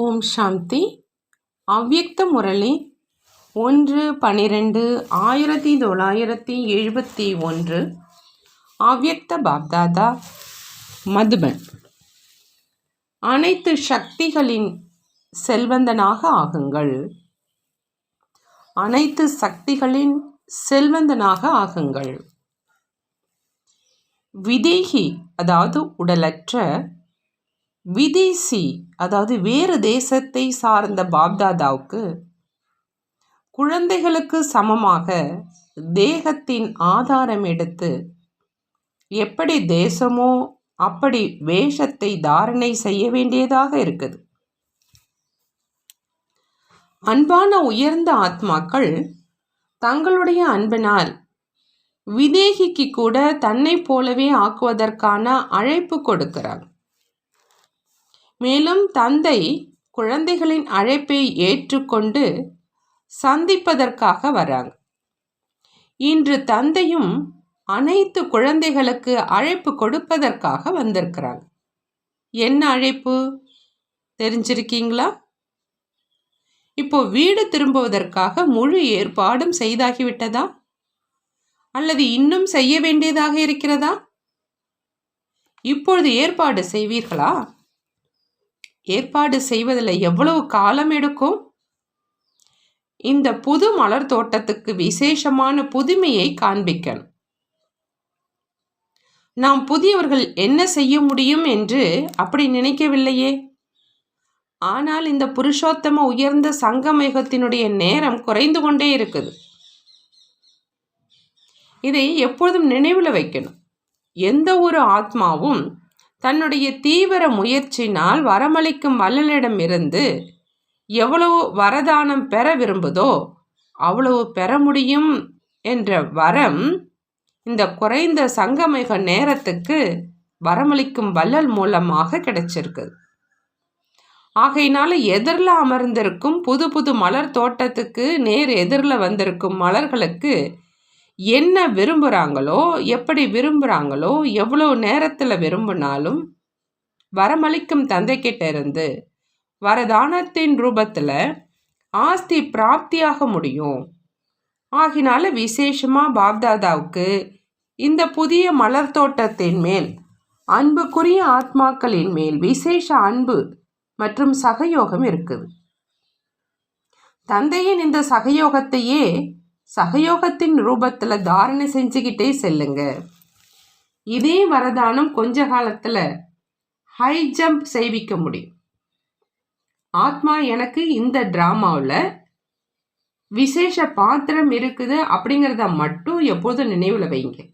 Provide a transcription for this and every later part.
ஓம் சாந்தி. அவ்யக்த முரளி ஒன்று பனிரெண்டு ஆயிரத்தி தொள்ளாயிரத்தி எழுபத்தி ஒன்று. அவ்யக்த பாப்தாதா மதுபன். அனைத்து சக்திகளின் செல்வந்தனாக ஆகுங்கள். அனைத்து சக்திகளின் செல்வந்தனாக ஆகுங்கள். விதேகி அதாவது உடலற்ற விதேசி அதாவது வேறு தேசத்தை சார்ந்த பாப்தாதாவுக்கு குழந்தைகளுக்கு சமமாக தேகத்தின் ஆதாரம் எடுத்து எப்படி தேசமோ அப்படி வேஷத்தை தாரணை செய்ய வேண்டியதாக இருக்குது. அன்பான உயர்ந்த ஆத்மாக்கள் தங்களுடைய அன்பினால் விதேகிக்கு கூட தன்னை போலவே ஆக்குவதற்கான அழைப்பு கொடுக்கிறார் மேலும் தந்தை குழந்தைகளின் அழைப்பை ஏற்றுக்கொண்டு சந்திப்பதற்காக வராங்க. இன்று தந்தையும் அனைத்து குழந்தைகளுக்கு அழைப்பு கொடுப்பதற்காக வந்திருக்கிறாங்க. என்ன அழைப்பு? தெரிஞ்சிருக்கீங்களா? இப்போ வீடு திரும்புவதற்காக முழு ஏற்பாடும் செய்தாகிவிட்டதா? அல்லது இன்னும் செய்ய வேண்டியதாக இருக்கிறதா? இப்பொழுது ஏற்பாடு செய்வீர்களா? ஏற்பாடு செய்வதில் எவ்வளவு காலம் எடுக்கும்? இந்த புது மலர் தோட்டத்துக்கு விசேஷமான புதுமையை காண்பிக்கணும். நாம் புதியவர்கள் என்ன செய்ய முடியும் என்று அப்படி நினைக்கவில்லையே? ஆனால் இந்த புருஷோத்தம உயர்ந்த சங்கமேகத்தினுடைய நேரம் குறைந்து கொண்டே இருக்குது. இதை எப்பொழுதும் நினைவில் வைக்கணும். எந்த ஒரு ஆத்மாவும் தன்னுடைய தீவிர முயற்சினால் வரமளிக்கும் வல்லலிடமிருந்து எவ்வளவு வரதானம் பெற விரும்புதோ அவ்வளவு பெற முடியும் என்ற வரம் இந்த குறைந்த சங்கமிக நேரத்துக்கு வரமளிக்கும் வள்ளல் மூலமாக கிடைச்சிருக்குது. ஆகையினால எதிரில் அமர்ந்திருக்கும் புது புது மலர் தோட்டத்துக்கு நேர் எதிரில் வந்திருக்கும் மலர்களுக்கு என்ன விரும்புகிறாங்களோ எப்படி விரும்புகிறாங்களோ எவ்வளோ நேரத்தில் விரும்பினாலும் வரமளிக்கும் தந்தைக்கிட்ட இருந்து வரதானத்தின் ரூபத்தில் ஆஸ்தி பிராப்தியாக முடியும். ஆகினால விசேஷமாக பாப்தாதாவுக்கு இந்த புதிய மலர் தோட்டத்தின் மேல் அன்புக்குரிய ஆத்மாக்களின் மேல் விசேஷ அன்பு மற்றும் சகயோகம் இருக்குது. தந்தையின் இந்த சகயோகத்தையே சகயோகத்தின் ரூபத்தில் தாரணை செஞ்சுக்கிட்டே செல்லுங்க. இதே வரதானம் கொஞ்ச காலத்தில் ஹை ஜம்ப் செய்விக்க முடியும். ஆத்மா எனக்கு இந்த ட்ராமாவில் விசேஷ பாத்திரம் இருக்குது அப்படிங்கிறத மட்டும் எப்போதும் நினைவில் வைங்க.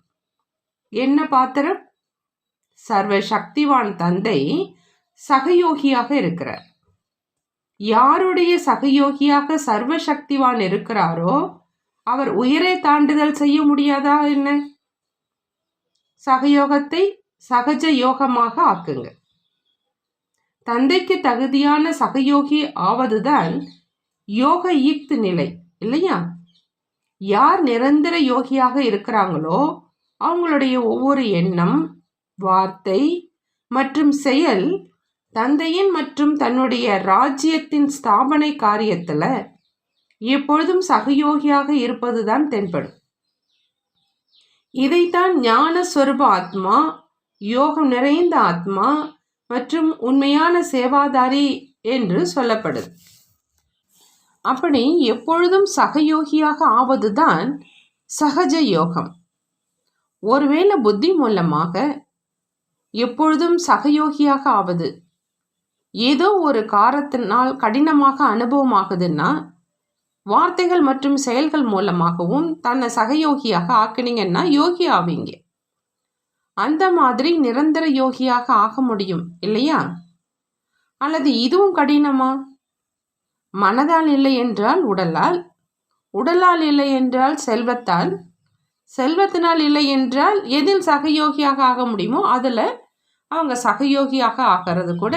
என்ன பாத்திரம்? சர்வ சக்திவான் தந்தை சகயோகியாக இருக்கிறார். யாருடைய சகயோகியாக சர்வ சக்திவான் இருக்கிறாரோ அவர் உயிரை தாண்டுதல் செய்ய முடியாதா என்ன? சகயோகத்தை சகஜ யோகமாக ஆக்குங்க. தந்தைக்கு தகுதியான சகயோகி ஆவதுதான் யோக ஈக்து நிலை இல்லையா? யார் நிரந்தர யோகியாக இருக்கிறாங்களோ அவங்களுடைய ஒவ்வொரு எண்ணம் வார்த்தை மற்றும் செயல் தந்தையின் மற்றும் தன்னுடைய ராஜ்யத்தின் ஸ்தாபனை காரியத்தில் எப்பொழுதும் சகயோகியாக இருப்பதுதான் தென்படும். இதைத்தான் ஞான ஸ்வரூப ஆத்மா யோகம் நிறைந்த ஆத்மா மற்றும் உண்மையான சேவாதாரி என்று சொல்லப்படுது. அப்படி எப்பொழுதும் சகயோகியாக ஆவதுதான் சகஜ யோகம். ஒருவேளை புத்தி மூலமாக எப்பொழுதும் சகயோகியாக ஆவது. ஏதோ ஒரு காரத்தினால் கடினமாக அனுபவமாகுதுன்னா வார்த்தைகள் மற்றும் செயல்கள் மூலமாகவும் தன்னை சகயோகியாக ஆக்கினீங்கன்னா யோகி ஆவீங்க. அந்த மாதிரி நிரந்தர யோகியாக ஆக முடியும் இல்லையா? அல்லது இதுவும் கடினமா? மனதால் இல்லை என்றால் உடலால். உடலால் இல்லை என்றால் செல்வத்தால். செல்வத்தினால் இல்லை என்றால் எதில் சகயோகியாக ஆக முடியுமோ அதில் அவங்க சகயோகியாக ஆகிறது கூட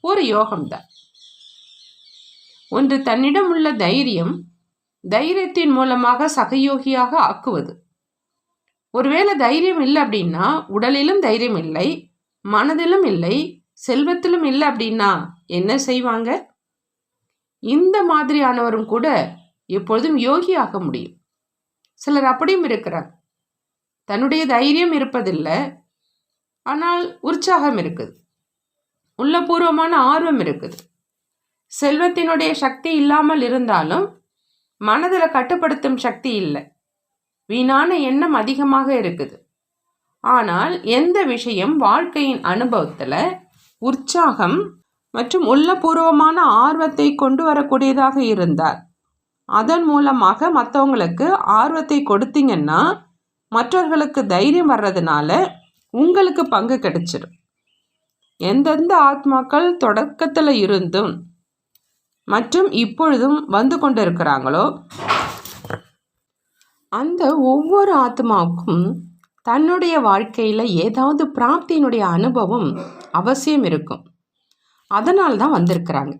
ஒரு யோகம்தான். ஒன்று தன்னிடம் உள்ள தைரியம் தைரியத்தின் மூலமாக சகயோகியாக ஆக்குவது. ஒருவேளை தைரியம் இல்லை அப்படின்னா உடலிலும் தைரியம் இல்லை மனதிலும் இல்லை செல்வத்திலும் இல்லை அப்படின்னா என்ன செய்வாங்க? இந்த மாதிரியானவரும் கூட எப்பொழுதும் யோகி ஆக முடியும். சிலர் அப்படியும் இருக்கிறார். தன்னுடைய தைரியம் இருப்பதில்லை ஆனால் உற்சாகம் இருக்குது. உள்ளபூர்வமான ஆர்வம் இருக்குது. செல்வத்தினுடைய சக்தி இல்லாமல் இருந்தாலும் மனதில் கட்டுப்படுத்தும் சக்தி இல்லை. வீணான எண்ணம் அதிகமாக இருக்குது. ஆனால் எந்த விஷயம் வாழ்க்கையின் அனுபவத்தில் உற்சாகம் மற்றும் உள்ளபூர்வமான ஆர்வத்தை கொண்டு வரக்கூடியதாக இருந்தார் அதன் மூலமாக மற்றவங்களுக்கு ஆர்வத்தை கொடுத்தீங்கன்னா மற்றவர்களுக்கு தைரியம் வர்றதுனால உங்களுக்கு பங்கு கிடைச்சிடும் எந்தெந்த ஆத்மாக்கள் தொடக்கத்தில் இருந்தும் மற்றும் இப்பொழுதும் வந்து கொண்டு இருக்கிறாங்களோ அந்த ஒவ்வொரு ஆத்மாவுக்கும் தன்னுடைய வாழ்க்கையில் ஏதாவது பிராப்தியினுடைய அனுபவம் அவசியம் இருக்கும். அதனால் தான் வந்திருக்கிறாங்க.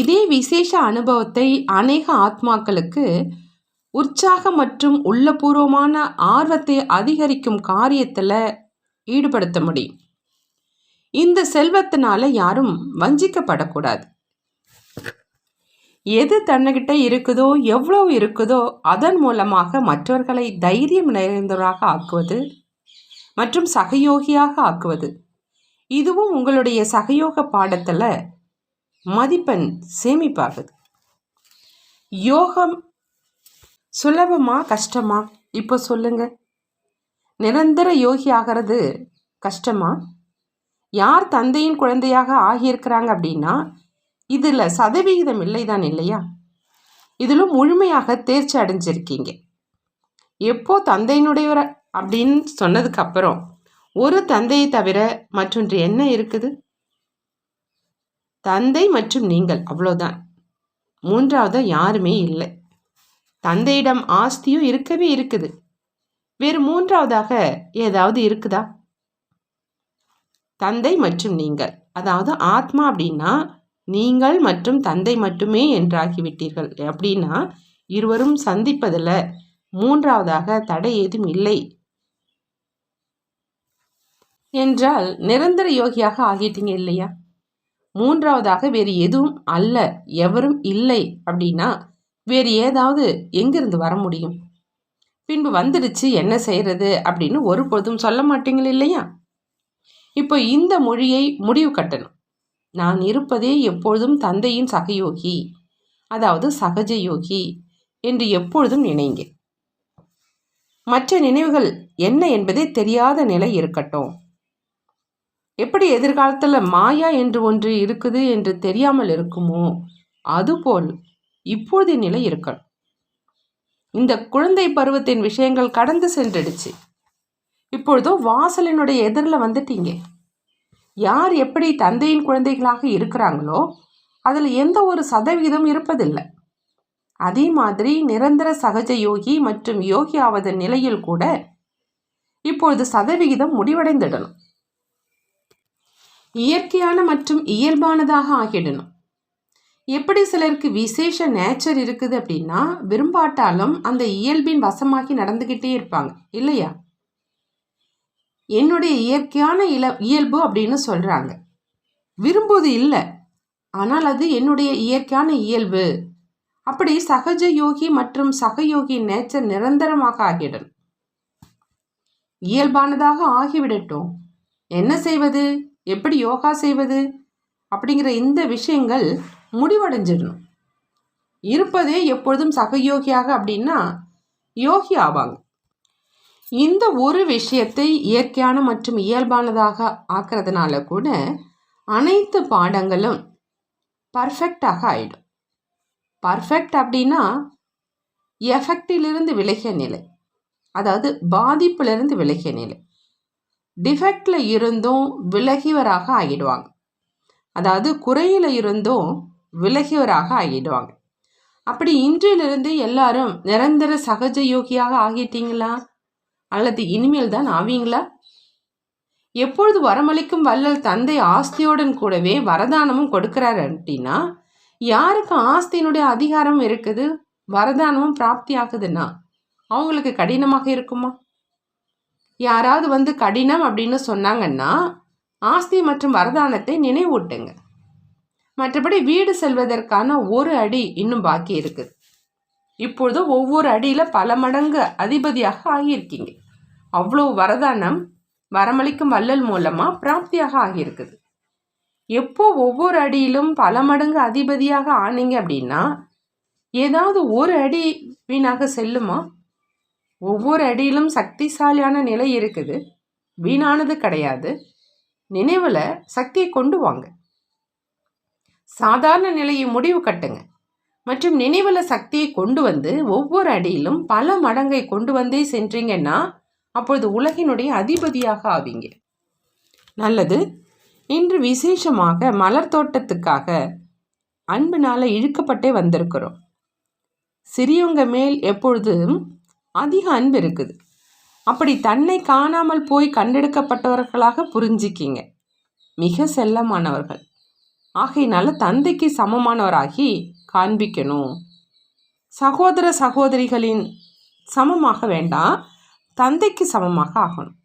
இதே விசேஷ அனுபவத்தை அநேக ஆத்மாக்களுக்கு உற்சாகம் மற்றும் உள்ளபூர்வமான ஆர்வத்தை அதிகரிக்கும் காரியத்தில் ஈடுபடுத்த முடியும். இந்த செல்வத்தினால யாரும் வஞ்சிக்கப்படக்கூடாது. எது தன்னுகிட்ட இருக்குதோ எவ்வளோ இருக்குதோ அதன் மூலமாக மற்றவர்களை தைரியம் நிறைந்தவராக ஆக்குவது மற்றும் சகயோகியாக ஆக்குவது. இதுவும் உங்களுடைய சகயோக பாடத்தில் மதிப்பெண் சேமிப்பாகுது. யோகம் சுலபமா கஷ்டமா? இப்போ சொல்லுங்க. நிரந்தர யோகி ஆகிறது கஷ்டமா? யார் தந்தையின் குழந்தையாக ஆகியிருக்கிறாங்க அப்படின்னா இதில் சதவிகிதம் இல்லைதான் இல்லையா? இதிலும் முழுமையாக தேர்ச்சி அடைஞ்சிருக்கீங்க. எப்போ தந்தையினுடையவர் அப்படின்னு சொன்னதுக்கு அப்புறம் ஒரு தந்தையை தவிர மற்றொன்று என்ன இருக்குது? தந்தை மற்றும் நீங்கள் அவ்வளோதான். மூன்றாவது யாருமே இல்லை. தந்தையிடம் ஆஸ்தியும் இருக்கவே இருக்குது. வேறு மூன்றாவதாக ஏதாவது இருக்குதா? தந்தை மற்றும் நீங்கள் அதாவது ஆத்மா அப்படின்னா நீங்கள் மற்றும் தந்தை மட்டுமே என்றாகிவிட்டீர்கள். அப்படின்னா இருவரும் சந்திப்பதில் மூன்றாவதாக தடை ஏதும் இல்லை. என்றால் நிரந்தர யோகியாக ஆகிட்டீங்க இல்லையா? மூன்றாவதாக வேறு எதுவும் அல்ல. எவரும் இல்லை அப்படின்னா வேறு ஏதாவது எங்கிருந்து வர முடியும்? பின்பு வந்துடுச்சு என்ன செய்கிறது அப்படின்னு ஒருபோதும் சொல்ல மாட்டீங்கள் இல்லையா? இப்போ இந்த மொழியை முடிவு கட்டணும். நான் இருப்பதே எப்பொழுதும் தந்தையின் சகயோகி அதாவது சகஜ யோகி என்று எப்பொழுதும் நினைங்க. மற்ற நினைவுகள் என்ன என்பதே தெரியாத நிலை இருக்கட்டும். எப்படி எதிர்காலத்தில் மாயா என்று ஒன்று இருக்குது என்று தெரியாமல் இருக்குமோ அதுபோல் இப்பொழுது நிலை இருக்கணும். இந்த குழந்தை பருவத்தின் விஷயங்கள் கடந்து சென்றுடுச்சு. இப்பொழுதோ வாசலினுடைய எதிரில் வந்துட்டீங்க. யார் எப்படி தந்தையின் குழந்தைகளாக இருக்கிறாங்களோ அதில் எந்த ஒரு சதவீதம் இருப்பதில்லை. அதே மாதிரி நிரந்தர சகஜ யோகி மற்றும் யோகி ஆவதன் நிலையில் கூட இப்பொழுது சதவிகிதம் முடிவடைந்திடணும். இயற்கையான மற்றும் இயல்பானதாக ஆகிடணும். எப்படி சிலருக்கு விசேஷ நேச்சர் இருக்குது அப்படின்னா விரும்பாட்டாலும் அந்த இயல்பின் வசமாகி நடந்துக்கிட்டே இருப்பாங்க இல்லையா? என்னுடைய இயற்கையான இல இயல்பு அப்படின்னு சொல்கிறாங்க விரும்புவது இல்லை. ஆனால் அது என்னுடைய இயற்கையான இயல்பு. அப்படி சகஜ யோகி மற்றும் சகயோகி நேச்சர் நிரந்தரமாக ஆகிடும் இயல்பானதாக ஆகிவிடட்டும். என்ன செய்வது? எப்படி யோகா செய்வது? அப்படிங்கிற இந்த விஷயங்கள் முடிவடைஞ்சிடணும். இருப்பதே எப்பொழுதும் சகயோகியாக அப்படின்னா யோகி ஆவாங்க. இந்த ஒரு விஷயத்தை இயற்கையான மற்றும் இயல்பானதாக ஆக்கிறதுனால கூட அனைத்து பாடங்களும் பர்ஃபெக்டாக ஆயிடும். பர்ஃபெக்ட் அப்படின்னா எஃபெக்டிலிருந்து விலகிய நிலை. அதாவது பாதிப்பிலிருந்து விலகிய நிலை. டிஃபெக்டில் இருந்தும் விலகியவராக ஆகிடுவாங்க. அதாவது குறையில் இருந்தும் விலகியவராக ஆகிடுவாங்க. அப்படி இன்றிலிருந்து எல்லாரும் நிரந்தர சகஜ யோகியாக ஆகிட்டீங்களா? அல்லது இனிமேல் தான் ஆவீங்களா? எப்பொழுது வரமளிக்கும் வள்ளல் தந்தை ஆஸ்தியோடன் கூடவே வரதானமும் கொடுக்கிறார் அப்படின்னா யாருக்கு ஆஸ்தியினுடைய அதிகாரம் இருக்குது? வரதானமும் பிராப்தி ஆகுதுன்னா அவங்களுக்கு கடினமாக இருக்குமா? யாராவது வந்து கடினம் அப்படின்னு சொன்னாங்கன்னா ஆஸ்தி மற்றும் வரதானத்தை நினைவூட்டுங்க. மற்றபடி வீடு செல்வதற்கான ஒரு அடி இன்னும் பாக்கி இருக்குது இப்பொழுது ஒவ்வொரு அடியில் பல மடங்கு அதிபதியாக ஆகியிருக்கீங்க. அவ்வளோ வரதானம் வரமளிக்கும் வள்ளல் மூலமாக பிராப்தியாக ஆகியிருக்குது. எப்போ ஒவ்வொரு அடியிலும் பல மடங்கு அதிபதியாக ஆனீங்க அப்படின்னா ஏதாவது ஒரு அடி வீணாக செல்லுமா? ஒவ்வொரு அடியிலும் சக்திசாலியான நிலை இருக்குது. வீணானது கிடையாது. நினைவில் சக்தியை கொண்டு வாங்க. சாதாரண நிலையை முடிவு கட்டுங்க. மற்றும் நினைவில் சக்தியை கொண்டு வந்து ஒவ்வொரு அடியிலும் பல மடங்கை கொண்டு வந்தே சென்றீங்கன்னா அப்பொழுது உலகினுடைய அதிபதியாக ஆவீங்க. நல்லது. இன்று விசேஷமாக மலர் தோட்டத்துக்காக அன்பினால் இழுக்கப்பட்டே வந்திருக்கிறோம். சிறியவங்க மேல் எப்பொழுதும் அதிக அன்பு இருக்குது. அப்படி தன்னை காணாமல் போய் கண்டெடுக்கப்பட்டவர்களாக புரிஞ்சிக்கிங்க. மிக செல்லமானவர்கள். ஆகையினால தந்தைக்கு சமமானவராகி காண்பிக்கணும். சகோதர சகோதரிகளின் சமமாக வேண்டாம். தந்தைக்கு சமமாக ஆகணும்.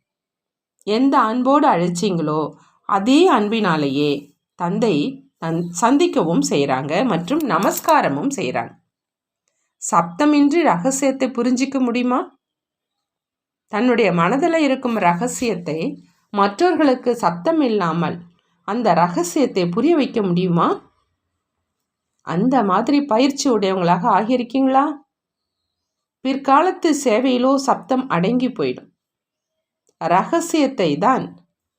எந்த அன்போடு அழைச்சிங்களோ அதே அன்பினாலேயே தந்தை தன் சந்திக்கவும் செய்கிறாங்க மற்றும் நமஸ்காரமும் செய்கிறாங்க சப்தமின்றி ரகசியத்தை புரிஞ்சிக்க முடியுமா? தன்னுடைய மனதில் இருக்கும் ரகசியத்தை மற்றவர்களுக்கு சப்தம் இல்லாமல் அந்த ரகசியத்தை புரிய வைக்க முடியுமா? அந்த மாதிரி பயிற்சி உடையவங்களாக ஆகியிருக்கீங்களா? பிற்காலத்து சேவையிலோ சப்தம் அடங்கி போயிடும். ரகசியத்தை தான்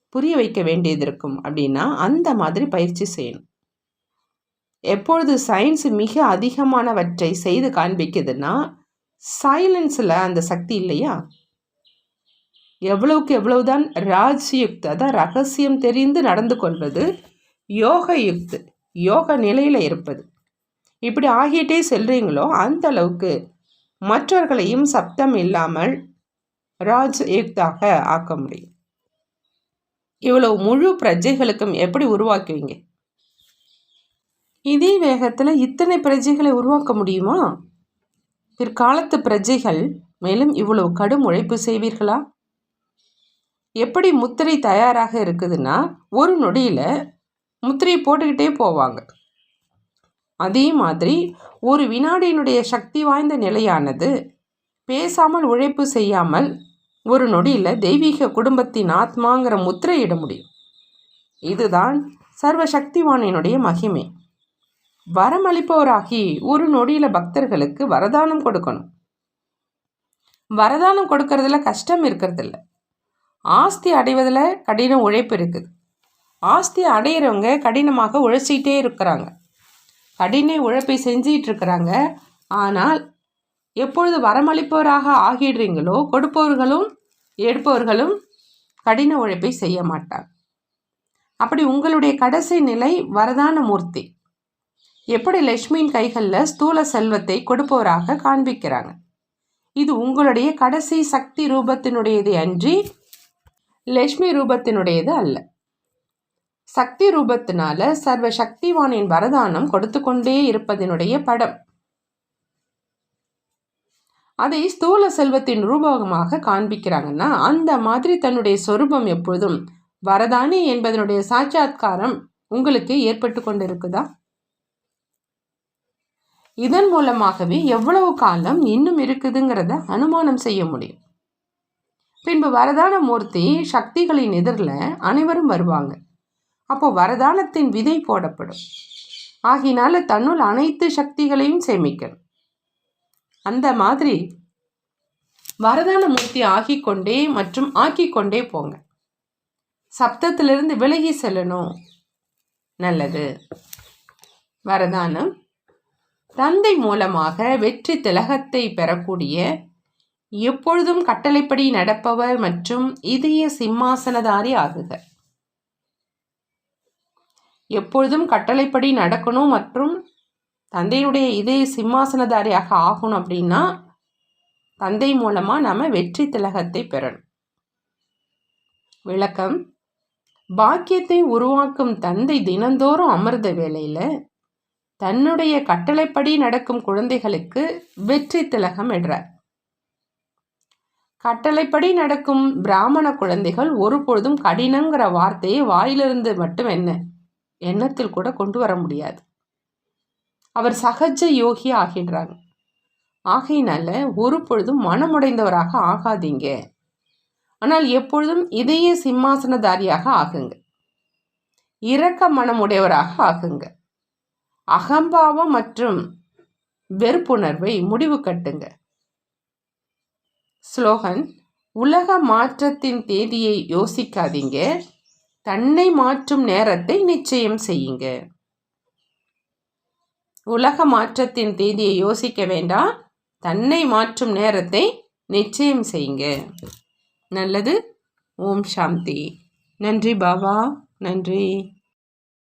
புரிய வைக்க வேண்டியது இருக்கும் அப்படின்னா அந்த மாதிரி பயிற்சி செய்யணும். எப்பொழுது சயின்ஸ் மிக அதிகமானவற்றை செய்து காண்பிக்குதுன்னா சைலன்ஸில் அந்த சக்தி இல்லையா? எவ்வளவுக்கு எவ்வளவுதான் ராஜ்யுக்து அதான் ரகசியம் தெரிந்து நடந்து கொள்வது யோக யுக்து யோக நிலையில் இருப்பது. இப்படி ஆகிட்டே செல்றீங்களோ அந்த அளவுக்கு மற்றவர்களையும் சப்தம் இல்லாமல் ராஜ் யுக்தாக ஆக்க முடியும். இவ்வளவு முழு பிரஜைகளுக்கும் எப்படி உருவாக்குவீங்க? இதே வேகத்தில் இத்தனை பிரஜைகளை உருவாக்க முடியுமா? பிற்காலத்து பிரஜைகள் மேலும் இவ்வளவு கடும் உழைப்பு செய்வீர்களா? எப்படி முத்திரை தயாராக இருக்குதுன்னா ஒரு நொடியில் முத்திரையை போட்டுக்கிட்டே போவாங்க. அதே மாதிரி ஒரு வினாடியினுடைய சக்தி வாய்ந்த நிலையானது பேசாமல் உழைப்பு செய்யாமல் ஒரு நொடியில் தெய்வீக குடும்பத்தின் ஆத்மாங்கிற முத்திரையிட முடியும். இதுதான் சர்வசக்திவானினுடைய மகிமை. வரமளிப்பவராகி ஒரு நொடியில் பக்தர்களுக்கு வரதானம் கொடுக்கணும். வரதானம் கொடுக்கறதுல கஷ்டம் இருக்கிறதில்ல. ஆஸ்தி அடைவதில் கடின உழைப்பு இருக்குது. ஆஸ்தி அடையிறவங்க கடினமாக உழைச்சிக்கிட்டே இருக்கிறாங்க. கடின உழைப்பை செஞ்சிகிட்டு இருக்கிறாங்க ஆனால் எப்பொழுது வரமளிப்பவராக ஆகிடுறீங்களோ கொடுப்பவர்களும் எடுப்பவர்களும் கடின உழைப்பை செய்ய மாட்டார் அப்படி உங்களுடைய கடைசி நிலை வரதான மூர்த்தி எப்படி லட்சுமியின் கைகளில் ஸ்தூல செல்வத்தை கொடுப்பவராக காண்பிக்கிறாங்க. இது உங்களுடைய கடைசி சக்தி ரூபத்தினுடையது அன்றி லட்சுமி ரூபத்தினுடையது அல்ல. சக்தி ரூபத்தினால சர்வ சக்திவானின் வரதானம் கொடுத்து கொண்டே இருப்பதனுடைய படம். அதை ஸ்தூல செல்வத்தின் ரூபகமாக காண்பிக்கிறாங்கன்னா அந்த மாதிரி தன்னுடைய சொரூபம் எப்பொழுதும் வரதானி என்பதனுடைய சாட்சாத்காரம் உங்களுக்கு ஏற்பட்டு கொண்டிருக்குதா? இதன் மூலமாகவே எவ்வளவு காலம் இன்னும் இருக்குதுங்கிறத அனுமானம் செய்ய முடியும். பின்பு வரதான மூர்த்தி சக்திகளின் எதிரில் அனைவரும் வருவாங்க. அப்போ வரதானத்தின் விதை போடப்படும். ஆகினால தன்னுள் அனைத்து சக்திகளையும் சேமிக்கணும். அந்த மாதிரி வரதான மூர்த்தி ஆகிக்கொண்டே மற்றும் ஆக்கிக்கொண்டே போங்க. சப்தத்திலிருந்து விலகி செல்லணும். நல்லது. வரதானம் தந்தை மூலமாக வெற்றி திலகத்தை பெறக்கூடிய எப்பொழுதும் கட்டளைப்படி நடப்பவர் மற்றும் இதய சிம்மாசனதாரி ஆகுக. எப்பொழுதும் கட்டளைப்படி நடக்கணும் மற்றும் தந்தையுடைய இதய சிம்மாசனதாரியாக ஆகணும் அப்படின்னா தந்தை மூலமாக நாம் வெற்றி திலகத்தை பெறணும். விளக்கம். பாக்கியத்தை உருவாக்கும் தந்தை தினந்தோறும் அமர்ந்த வேளையில் தன்னுடைய கட்டளைப்படி நடக்கும் குழந்தைகளுக்கு வெற்றி திலகம் இடுறார். கட்டளைப்படி நடக்கும் பிராமண குழந்தைகள் ஒருபொழுதும் கடினங்கிற வார்த்தையை வாயிலிருந்து மட்டும் என்ன? எண்ணத்தில் கூட கொண்டு வர முடியாது. அவர் சகஜ யோகி ஆகின்றாங்க ஆகையினால ஒரு பொழுதும் மனமுடைந்தவராக ஆகாதீங்க. ஆனால் எப்பொழுதும் இதய சிம்மாசனதாரியாக ஆகுங்க. இரக்க மனமுடையவராக ஆகுங்க. அகம்பாவம் மற்றும் வெறுப்புணர்வை முடிவு கட்டுங்க. ஸ்லோகன் உலக மாற்றத்தின் தேதியை யோசிக்காதீங்க. தன்னை மாற்றும் நேரத்தை நிச்சயம் செய்யுங்க. உலக மாற்றத்தின் தேதியை யோசிக்க வேண்டாம். தன்னை மாற்றும் நேரத்தை நிச்சயம் செய்யுங்க. நல்லது. ஓம் சாந்தி. நன்றி பாபா. நன்றி.